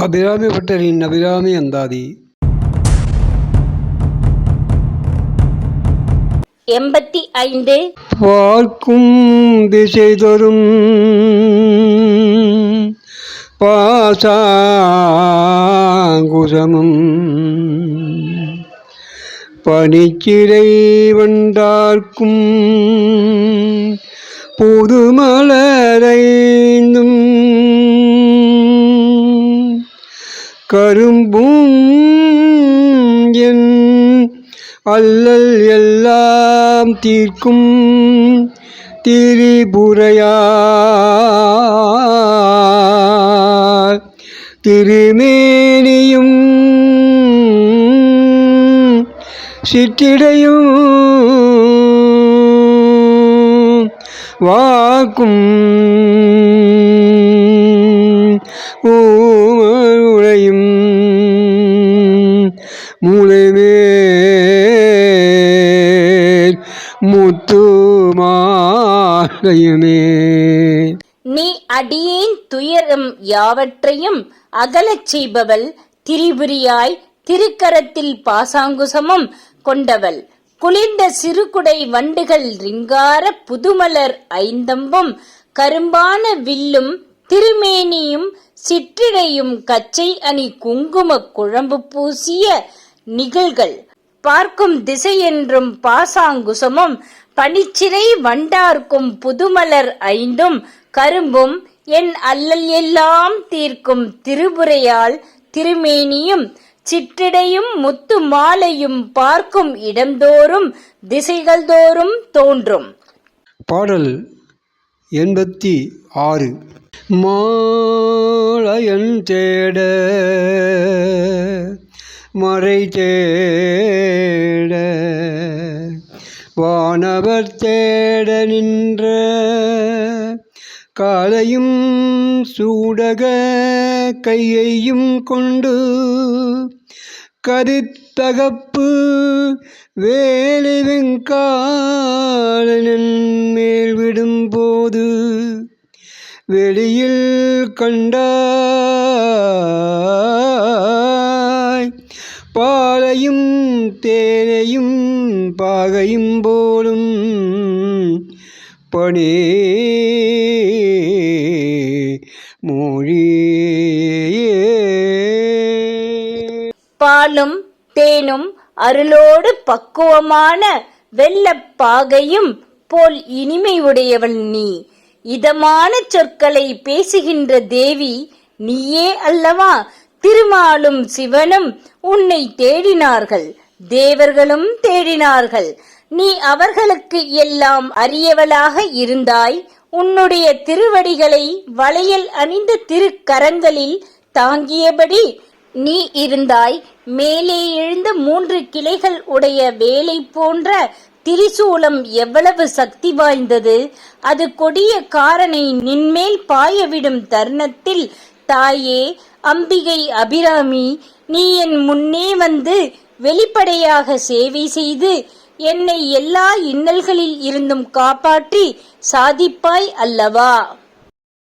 அபிராமி பட்டரின் அபிராமி அந்தாதி எண்பத்தி ஐந்து பார்க்கும் திசை தரும் பாசாங்குசமும் பனிச்சிறை வண்டார்க்கும் புதுமலரைந்தும் கரும்பும் என் அல்லல் எல்லாம் தீர்க்கும் திரிபுரையார். திருமேனியும் சிற்றிடையும் வாக்கும். ஓ மூளைமேல் முத்துமாகையுமே நீ அடியேன் துயரம் யாவற்றையும் அகலச் செய்பவள் திரிபுரியாய் திருக்கரத்தில் பாசாங்குசமும் கொண்டவள். குளிர்ந்த சிறுகுடை வண்டுகள் ரிங்கார புதுமலர் ஐந்தம்பும் கரும்பான வில்லும் திருமேனியும் சிற்றிடையும் கச்சை அணி குங்கும குழம்பு பூசிய நிகழ்கள். பார்க்கும் திசையென்றும் பாசாங்குசமும் பனிச்சிறை வண்டார்க்கும் புதுமலர் ஐந்தும் கரும்பும் என் அல்லல் எல்லாம் தீர்க்கும் திருபுரையால் திருமேனியும் சிற்றிடையும் முத்து மாலையும் பார்க்கும் இடந்தோறும் திசைகள் தோறும் தோன்றும். பாடல் எண்பத்தி ஆறு. மாலையன் தேட மறை தேட. வானவர் தேட நின்ற காலையும் சூடக கையையும் கொண்டு கதித்தகப்பு வேலைவெங்காலனன் மேல் விடும்போது வெளியில் கண்டாய் பாலையும் தேனையும் பாகையும் போலும் பணி மொழியே. பாலும் தேனும் அருளோடு பக்குவமான வெள்ளப்பாகையும் போல் இனிமை உடையவள் நீ. இதமான சொற்களை பேசுகின்ற தேவி நீயே அல்லவா? திருமாலும் சிவனும் உன்னை தேடினார்கள். தேவர்களும் தேடினார்கள். நீ அவர்களுக்கு எல்லாம் அரியவளாக இருந்தாய். உன்னுடைய திருவடிகளை வளையல் அணிந்த திருக்கரங்களில் தாங்கியபடி நீ இருந்தாய். மேலே எழுந்த மூன்று கிளைகள் உடைய வேலை போன்ற திரிசூலம் எவ்வளவு சக்தி வாய்ந்தது. அது கொடிய காரனை நின்மேல் பாயவிடும் தருணத்தில் தாயே அம்பிகை அபிராமி நீ என் முன்னே வந்து வெளிப்படையாக சேவை செய்து என்னை எல்லா இன்னல்களில் இருந்தும் காப்பாற்றி சாதிப்பாய் அல்லவா?